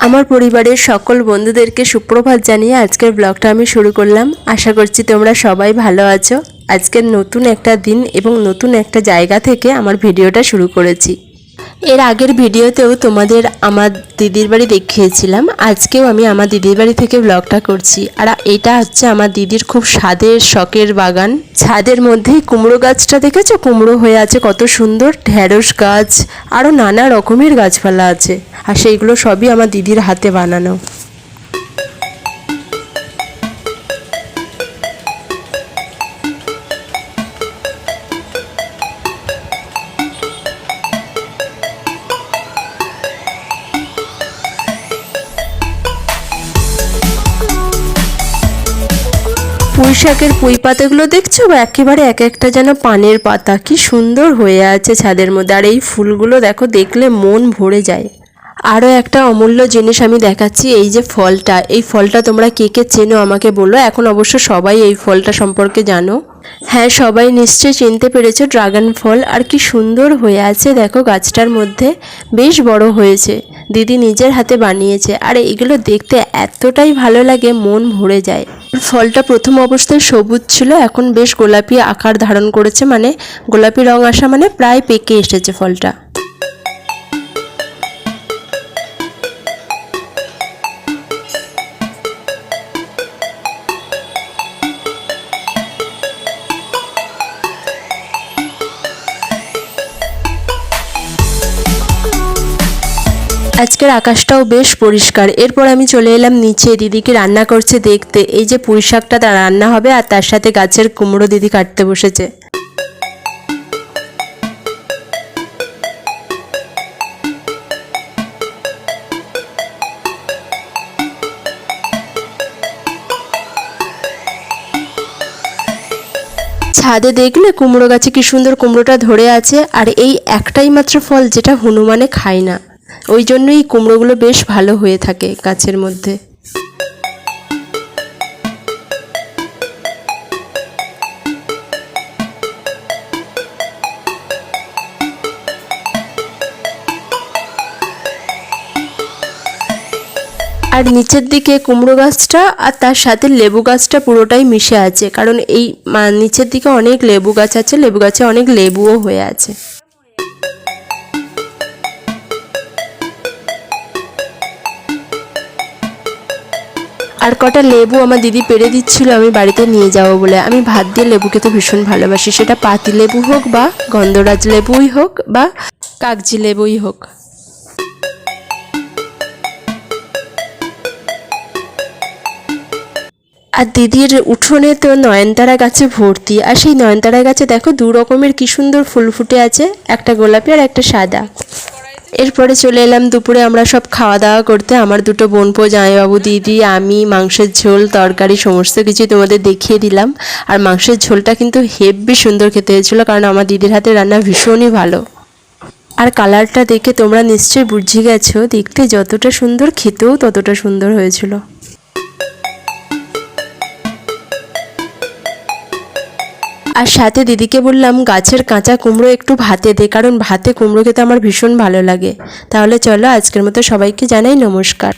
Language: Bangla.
আমার পরিবারের সকল বন্ধুদেরকে সুপ্রভাত জানিয়ে আজকের ব্লগটা আমি শুরু করলাম। আশা করছি তোমরা সবাই ভালো আছো। আজকের নতুন একটা দিন এবং নতুন একটা জায়গা থেকে আমার ভিডিওটা শুরু করেছি। এর আগের ভিডিওতেও তোমাদের আমার দিদির বাড়ি দেখিয়েছিলাম। আজকেও আমি আমার দিদির বাড়ি থেকে ব্লগটা করছি। আর এটা হচ্ছে আমার দিদির খুব স্বাদের, শখের বাগান। ছাদের মধ্যেই কুমড়ো গাছটা দেখেছ? কুমড়ো হয়ে আছে কত সুন্দর। ঢেঁড়স গাছ আরও নানা রকমের গাছপালা আছে। আর সেইগুলো সবই আমার দিদির হাতে বানানো। পুঁই শাকের পুঁই পাতাগুলো দেখছ? বা একেবারে এক একটা যেন পানের পাতা। কি সুন্দর হয়ে আছে ছাদের মধ্যে। আর এই ফুলগুলো দেখো, দেখলে মন ভরে যায়। আরও একটা অমূল্য জিনিস আমি দেখাচ্ছি, এই যে ফলটা। এই ফলটা তোমরা কে কে চেনো আমাকে বলো। এখন অবশ্য সবাই এই ফলটা সম্পর্কে জানো। হ্যাঁ সবাই নিশ্চয়ই চিনতে পেরেছ ড্রাগন ফল। আর কি সুন্দর হয়ে আছে দেখো গাছটার মধ্যে। বেশ বড় হয়েছে। দিদি নিজের হাতে বানিয়েছে। আর এগুলো দেখতে এতটাই ভালো লাগে, মন ভরে যায়। ফলটা প্রথম অবস্থায় সবুজ ছিল, এখন বেশ গোলাপি আকার ধারণ করেছে মানে গোলাপি রং আসা মানে প্রায় পেকে এসেছে ফলটা। আজকের আকাশটাও বেশ পরিষ্কার। এরপর আমি চলে এলাম নিচে। দিদিকে রান্না করছে দেখতে। এই যে পুঁই শাকটা তার রান্না হবে আর তার সাথে গাছের কুমড়ো দিদি কাটতে বসেছে। ছাদে দেখলে কুমড়ো গাছে কি সুন্দর কুমড়োটা ধরে আছে। আর এই একটাই মাত্র ফল যেটা হনুমানে খায় না। ওই জন্যই কুমড়োগুলো বেশ ভালো হয়ে থাকে গাছের মধ্যে। আর নিচের দিকে কুমড়ো গাছটা আর তার সাথে লেবু গাছটা পুরোটাই মিশে আছে, কারণ এই নিচের দিকে অনেক লেবু গাছ আছে, লেবু গাছে অনেক লেবুও হয়ে আছে। আর কটা লেবু আমার দিদি পেরে দিচ্ছিল, আমি বাড়িতে নিয়ে যাব বলে। আমি ভাত দিয়ে লেবু খেতে ভীষণ ভালোবাসি। সেটা পাতি লেবু হোক বা গন্ধরাজ লেবুই হোক বা কাগজি লেবুই হোক। আর দিদির উঠোনে তো নয়নতারা গাছে ভর্তি। আর সেই নয়নতারা গাছে দেখো দু রকমের কি সুন্দর ফুল ফুটে আছে, একটা গোলাপি আর একটা সাদা। এরপরে চলে এলাম দুপুরে আমরা সব খাওয়া দাওয়া করতে। আমার দুটো বোনপো, জামাইবাবু, দিদি, আমি, মাংসের ঝোল, তরকারি, সমস্ত কিছু তোমাদের দেখিয়ে দিলাম। আর মাংসের ঝোলটা কিন্তু হেভি সুন্দর খেতে হয়েছিলো, কারণ আমার দিদির হাতে রান্না ভীষণই ভালো। আর কালারটা দেখে তোমরা নিশ্চয়ই বুঝে গেছো, দেখতে যতটা সুন্দর, খেতেও ততটা সুন্দর হয়েছিল। আর সাথে দিদিকে বললাম, গাছের কাঁচা কুমড়ো একটু ভাতে দে, কারণ ভাতে কুমড়ো খেতে আমার ভীষণ ভালো লাগে। তাহলে চলো, আজকের মতো সবাইকে জানাই নমস্কার।